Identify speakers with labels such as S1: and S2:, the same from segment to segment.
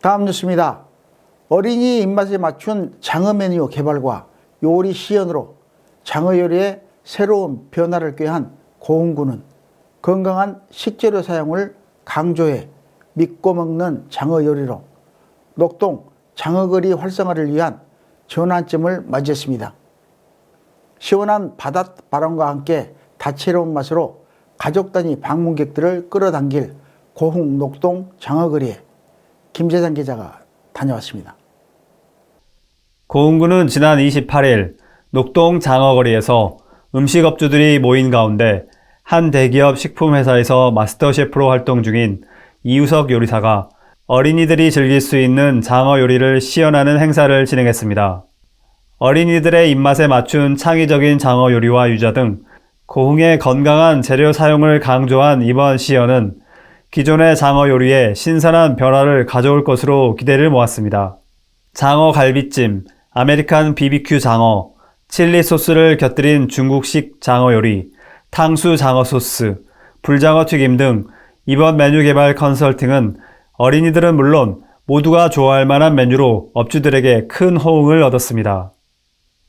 S1: 다음 뉴스입니다. 어린이 입맛에 맞춘 장어 메뉴 개발과 요리 시연으로 장어 요리에 새로운 변화를 꾀한 고흥군은 건강한 식재료 사용을 강조해 믿고 먹는 장어 요리로 녹동 장어거리 활성화를 위한 전환점을 맞이했습니다. 시원한 바닷바람과 함께 다채로운 맛으로 가족 단위 방문객들을 끌어당길 고흥 녹동 장어거리에 김재상 기자가 다녀왔습니다.
S2: 고흥군은 지난 28일 녹동 장어거리에서 음식업주들이 모인 가운데 한 대기업 식품회사에서 마스터 셰프로 활동 중인 이우석 요리사가 어린이들이 즐길 수 있는 장어 요리를 시연하는 행사를 진행했습니다. 어린이들의 입맛에 맞춘 창의적인 장어 요리와 유자 등 고흥의 건강한 재료 사용을 강조한 이번 시연은 기존의 장어 요리에 신선한 변화를 가져올 것으로 기대를 모았습니다. 장어 갈비찜, 아메리칸 BBQ 장어, 칠리 소스를 곁들인 중국식 장어 요리, 탕수 장어 소스, 불장어 튀김 등 이번 메뉴 개발 컨설팅은 어린이들은 물론 모두가 좋아할 만한 메뉴로 업주들에게 큰 호응을 얻었습니다.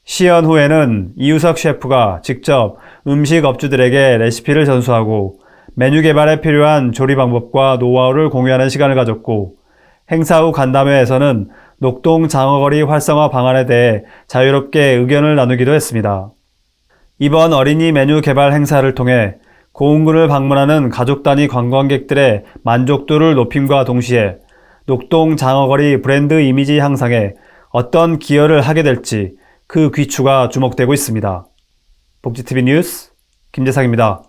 S2: 시연 후에는 이우석 셰프가 직접 음식 업주들에게 레시피를 전수하고 메뉴 개발에 필요한 조리 방법과 노하우를 공유하는 시간을 가졌고 행사 후 간담회에서는 녹동 장어거리 활성화 방안에 대해 자유롭게 의견을 나누기도 했습니다. 이번 어린이 메뉴 개발 행사를 통해 고흥군을 방문하는 가족 단위 관광객들의 만족도를 높임과 동시에 녹동 장어거리 브랜드 이미지 향상에 어떤 기여를 하게 될지 그 귀추가 주목되고 있습니다. 복지TV 뉴스 김재상입니다.